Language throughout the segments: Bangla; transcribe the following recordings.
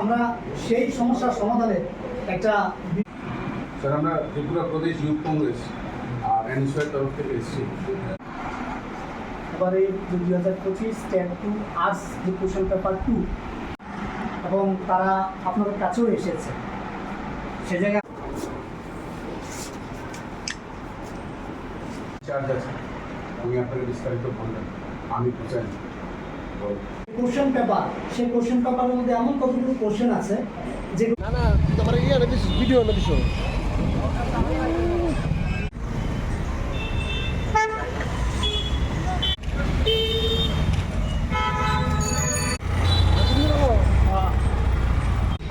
আমরা সেই সমস্যার সমাধানে একটা স্যার, আমরা ত্রিপুরা প্রদেশ ইউথ কংগ্রেস আর এনএসওয়ের তরফ থেকে এসেছি। এবারে যে দুই হাজার পঁচিশ স্ট্যান্ড টু আর্টস যে কোশ্চেন পেপার টু। এবং তারা আপনাদের কাছেও এসেছে। সে জায়গায় চার্জ আছে। আমি আপনাকে বিস্তারিত বললাম আমি বুঝাই কোশ্চেন পেপার সেই কোশ্চেন পেপারের মধ্যে এমন কতগুলো কোশ্চেন আছে যে না না তোমার ইয়ে ভিডিও না দিস।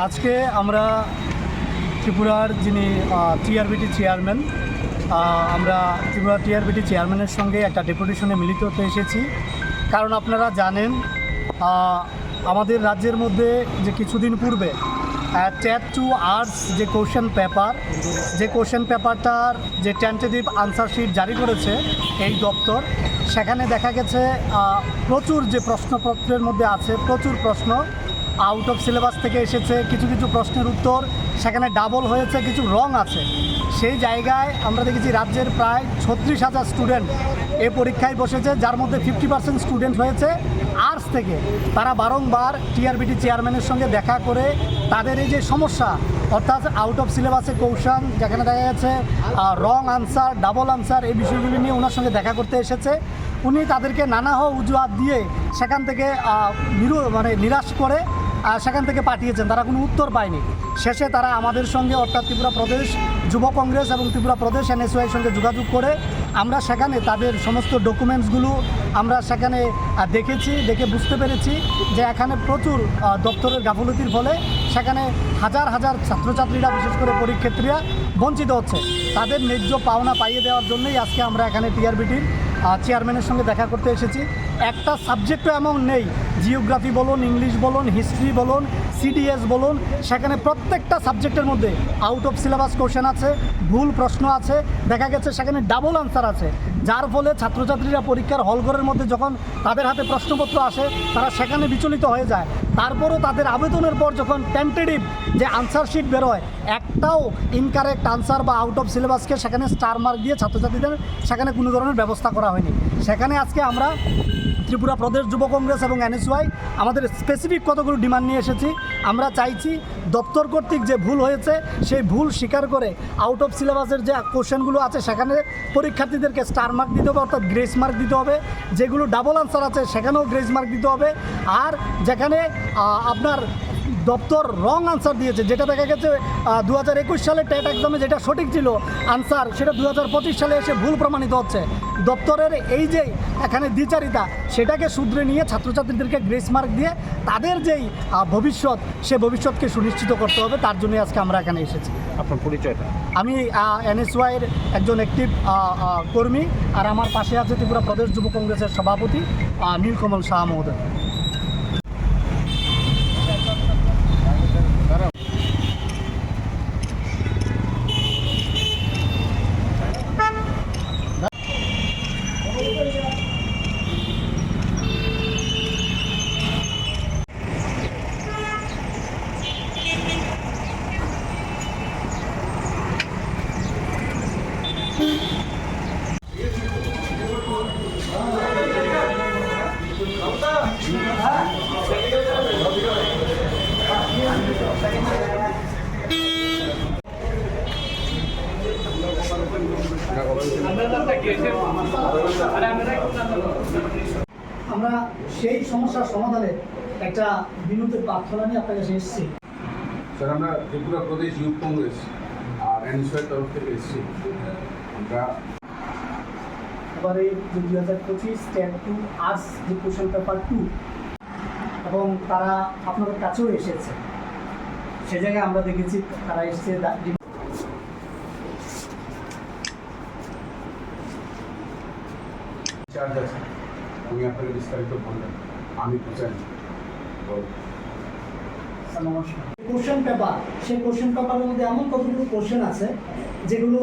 আজকে আমরা ত্রিপুরার যিনি টিআরবিটি চেয়ারম্যান আমরা ত্রিপুরা টিআরবিটি চেয়ারম্যানের সঙ্গে একটা ডেপুটেশনে মিলিত হতে এসেছি। কারণ আপনারা জানেন আমাদের রাজ্যের মধ্যে যে কিছুদিন পূর্বে ট্যাট টু আর্টস যে কোশ্চেন পেপার, যে কোশ্চেন পেপারটার যে টেন্টেটিভ আনসার শিট জারি করেছে এই দপ্তর, সেখানে দেখা গেছে প্রচুর যে প্রশ্নপত্রের মধ্যে আছে, প্রচুর প্রশ্ন আউট অফ সিলেবাস থেকে এসেছে, কিছু কিছু প্রশ্নের উত্তর, সেখানে ডাবল হয়েছে, কিছু রং আছে। সেই জায়গায় আমরা দেখেছি রাজ্যের প্রায় ছত্রিশ হাজার স্টুডেন্ট এ পরীক্ষায় বসেছে, যার মধ্যে ফিফটি পার্সেন্ট স্টুডেন্ট হয়েছে। আর্টস থেকে তারা বারংবার টিআরবিটি চেয়ারম্যানের সঙ্গে দেখা করে তাদের এই যে সমস্যা, অর্থাৎ আউট অফ সিলেবাসে কৌশল যেখানে দেখা গেছে রং আনসার ডাবল আনসার এই বিষয়গুলি নিয়ে ওনার সঙ্গে দেখা করতে এসেছে। উনি তাদেরকে নানা হ উজুয়াত দিয়ে সেখান থেকে নিরু মানে নিরাশ করে সেখান থেকে পাঠিয়েছেন। তারা কোনো উত্তর পায়নি। শেষে তারা আমাদের সঙ্গে, অর্থাৎ ত্রিপুরা প্রদেশ যুব কংগ্রেস এবং ত্রিপুরা প্রদেশ এনএসওয়াইয়ের সঙ্গে যোগাযোগ করে আমরা সেখানে তাদের সমস্ত ডকুমেন্টসগুলো আমরা সেখানে দেখেছি, দেখে বুঝতে পেরেছি যে এখানে প্রচুর দপ্তরের গাফলতির ফলে সেখানে হাজার হাজার ছাত্রছাত্রীরা, বিশেষ করে পরীক্ষার্থীরা বঞ্চিত হচ্ছে। তাদের ন্যায্য পাওনা পাইয়ে দেওয়ার জন্যই আজকে আমরা এখানে টিআরবিটির চেয়ারম্যানের সঙ্গে দেখা করতে এসেছি। একটা সাবজেক্টও এমন নেই। জিওগ্রাফি বলুন ইংলিশ বলুন হিস্ট্রি বলুন সিডিএস বলুন, সেখানে প্রত্যেকটা সাবজেক্টের মধ্যে আউট অফ সিলেবাস কোশ্চেন আছে, ভুল প্রশ্ন আছে, দেখা গেছে সেখানে ডাবল আনসার আছে। যার ফলে ছাত্রছাত্রীরা পরীক্ষার হলঘরের মধ্যে যখন তাদের হাতে প্রশ্নপত্র আসে, তারা সেখানে বিচলিত হয়ে যায়। তারপরও তাদের আবেদনের পর যখন টেন্টেটিভ যে আনসার শিট বেরোয়, একটাও ইনকারেক্ট আনসার বা আউট অফ সিলেবাসকে সেখানে স্টার মার্ক দিয়ে ছাত্রছাত্রীদের সেখানে কোনো ধরনের ব্যবস্থা করা হয়নি। সেখানে আজকে আমরা ত্রিপুরা প্রদেশ যুব কংগ্রেস এবং এনএসওয়াই, আমাদের স্পেসিফিক কতগুলো ডিমান্ড নিয়ে এসেছি, আমরা চাইছি দপ্তর কর্তৃক যে ভুল হয়েছে, সেই ভুল স্বীকার করে আউট অফ সিলেবাসের যে কোশ্চেনগুলো আছে, সেখানে পরীক্ষার্থীদেরকে স্টার মার্ক দিতে হবে, অর্থাৎ গ্রেস মার্ক দিতে হবে। যেগুলো ডাবল আনসার আছে, সেখানেও গ্রেস মার্ক দিতে হবে। আর যেখানে আপনার দপ্তর রং আনসার দিয়েছে, যেটা দেখা গেছে দু হাজার একুশ সালে টেট এক্সামে যেটা সঠিক ছিল আনসার সেটা দু হাজার পঁচিশ সালে এসে ভুল প্রমাণিত হচ্ছে। দপ্তরের এই যে এখানে দ্বিচারিতা সেটাকে শুধরে নিয়ে ছাত্রছাত্রীদেরকে গ্রেস মার্ক দিয়ে তাদের যেই ভবিষ্যৎ সে ভবিষ্যৎকে সুনিশ্চিত করতে হবে তার জন্যই আজকে আমরা এখানে এসেছি। আপনার পরিচয়টা? আমি এনএসওয়াইয়ের একজন অ্যাক্টিভ কর্মী আর আমার পাশে আছে ত্রিপুরা প্রদেশ যুব কংগ্রেসের সভাপতি নীলকমল শাহ মহোদয়। আমরা সেই সমস্যার সমাধানে একটা বিনোদের প্রার্থনা নিয়ে আপনার কাছে এসেছি। স্যার, আমরা ত্রিপুরা প্রদেশ ইউথ কংগ্রেস আর এনএসওয়ের তরফ থেকে এসেছি। আমরা এবারে যে হাজার পঁচিশ স্ট্যান্ড টু আর্টস যে কোশ্চেন পেপার টু এবং তারা আপনাদের কাছেও এসেছে। সে জায়গায় আমরা দেখেছি তারা এসেছে চার্জ আছে। আমি আপনাকে বিস্তারিত বললাম। আমি বুঝাই নমস্কার। কোশ্চেন পেপার সেই কোশ্চেন পেপারের মধ্যে এমন কতগুলো কোশ্চেন আছে যেগুলো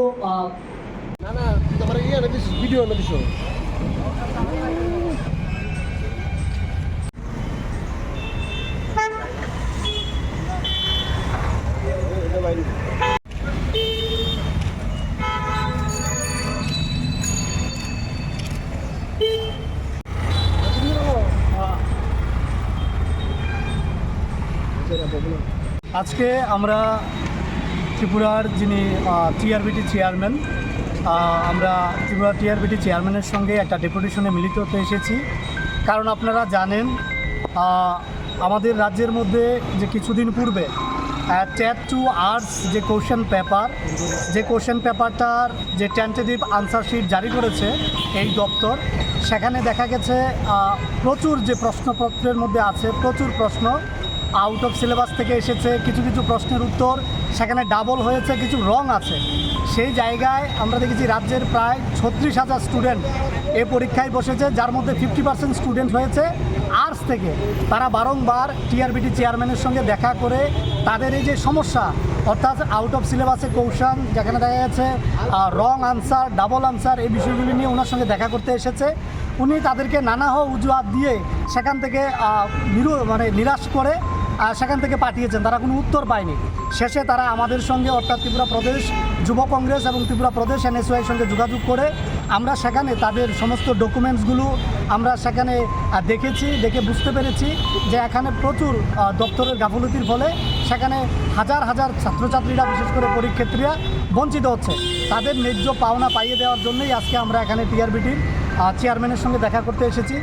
আজকে আমরা ত্রিপুরার যিনি টিআরবিটি চেয়ারম্যান আমরা ত্রিপুরা টিআরবিটি চেয়ারম্যানের সঙ্গে একটা ডেপুটেশনে মিলিত হতে এসেছি। কারণ আপনারা জানেন আমাদের রাজ্যের মধ্যে যে কিছুদিন পূর্বে ট্যাপ টু আর্টস যে কোশ্চেন পেপার যে কোশ্চেন পেপারটার যে টেন্টেটিভ আনসার শিট জারি করেছে এই দপ্তর, সেখানে দেখা গেছে প্রচুর যে প্রশ্নপত্রের মধ্যে আছে, প্রচুর প্রশ্ন আউট অফ সিলেবাস থেকে এসেছে, কিছু কিছু প্রশ্নের উত্তর, সেখানে ডাবল হয়েছে, কিছু রং আছে। সেই জায়গায় আমরা দেখেছি রাজ্যের প্রায় ছত্রিশ হাজার স্টুডেন্ট এ পরীক্ষায় বসেছে, যার মধ্যে ফিফটি পার্সেন্ট স্টুডেন্ট হয়েছে। আর্টস থেকে তারা বারংবার টিআরবিটি চেয়ারম্যানের সঙ্গে দেখা করে তাদের এই যে সমস্যা, অর্থাৎ আউট অফ সিলেবাসে কৌশল যেখানে দেখা যাচ্ছে রং আনসার ডাবল আনসার এই বিষয়গুলি নিয়ে ওনার সঙ্গে দেখা করতে এসেছে। উনি তাদেরকে নানা হ উজুয়াত দিয়ে সেখান থেকে নিরু মানে নিরাশ করে সেখান থেকে পাঠিয়েছেন। তারা কোনো উত্তর পায়নি। শেষে তারা আমাদের সঙ্গে, অর্থাৎ ত্রিপুরা প্রদেশ যুব কংগ্রেস এবং ত্রিপুরা প্রদেশ এনএসওয়াইয়ের সঙ্গে যোগাযোগ করে আমরা সেখানে তাদের সমস্ত ডকুমেন্টসগুলো আমরা সেখানে দেখেছি, দেখে বুঝতে পেরেছি যে এখানে প্রচুর দপ্তরের গাফলতির ফলে সেখানে হাজার হাজার ছাত্রছাত্রীরা, বিশেষ করে পরীক্ষার্থীরা বঞ্চিত হচ্ছে। তাদের ন্যায্য পাওনা পাইয়ে দেওয়ার জন্যই আজকে আমরা এখানে টিআরবিটির চেয়ারম্যানের সঙ্গে দেখা করতে এসেছি।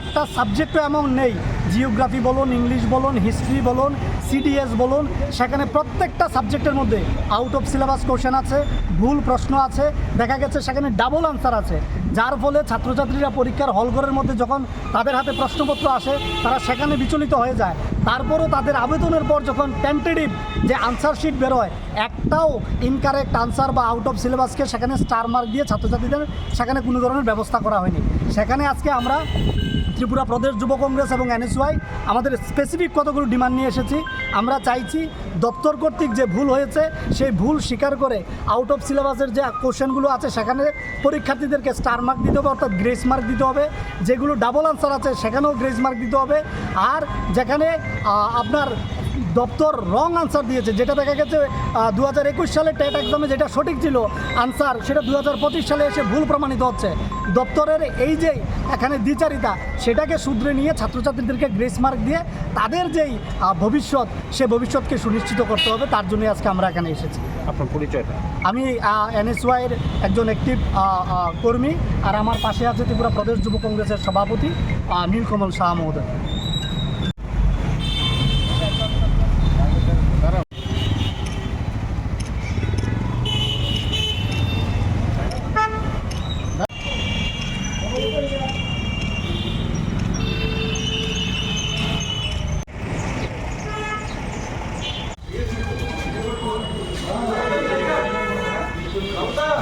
একটা সাবজেক্টও এমন নেই। জিওগ্রাফি বলুন ইংলিশ বলুন হিস্ট্রি বলুন সিডিএস বলুন, সেখানে প্রত্যেকটা সাবজেক্টের মধ্যে আউট অফ সিলেবাস কোশ্চেন আছে, ভুল প্রশ্ন আছে, দেখা গেছে সেখানে ডাবল আনসার আছে। যার ফলে ছাত্রছাত্রীরা পরীক্ষার হলঘরের মধ্যে যখন তাদের হাতে প্রশ্নপত্র আসে, তারা সেখানে বিচলিত হয়ে যায়। তারপরও তাদের আবেদনের পর যখন টেন্টেটিভ যে আনসার শিট বেরোয়, একটাও ইনকারেক্ট আনসার বা আউট অফ সিলেবাসকে সেখানে স্টার মার্ক দিয়ে ছাত্রছাত্রীদের সেখানে কোনো ধরনের ব্যবস্থা করা হয়নি। সেখানে আজকে আমরা ত্রিপুরা প্রদেশ যুব কংগ্রেস এবং এনএসওয়াই, আমাদের স্পেসিফিক কতগুলো ডিমান্ড নিয়ে এসেছি, আমরা চাইছি দপ্তর কর্তৃক যে ভুল হয়েছে, সেই ভুল স্বীকার করে আউট অফ সিলেবাসের যে কোশ্চেনগুলো আছে, সেখানে পরীক্ষার্থীদেরকে স্টার মার্ক দিতে হবে, অর্থাৎ গ্রেস মার্ক দিতে হবে। যেগুলো ডাবল আনসার আছে, সেখানেও গ্রেস মার্ক দিতে হবে। আর যেখানে আপনার দপ্তর রং আনসার দিয়েছে। যেটা দেখা গেছে দু হাজার একুশ সালে টেট এক্সামে যেটা সঠিক ছিল আনসার সেটা দু হাজার পঁচিশ সালে এসে ভুল প্রমাণিত হচ্ছে। দপ্তরের এই যে এখানে দ্বিচারিতা সেটাকে শুধরে নিয়ে ছাত্রছাত্রীদেরকে গ্রেস মার্ক দিয়ে তাদের যেই ভবিষ্যৎ সে ভবিষ্যৎকে সুনিশ্চিত করতে হবে। তার জন্যই আজকে আমরা এখানে এসেছি। আপনার পরিচয়টা? আমি এনএসওয়াইয়ের একজন অ্যাক্টিভ কর্মী আর আমার পাশে আছে ত্রিপুরা প্রদেশ যুব কংগ্রেসের সভাপতি নীলকমল শাহ মহোদয়।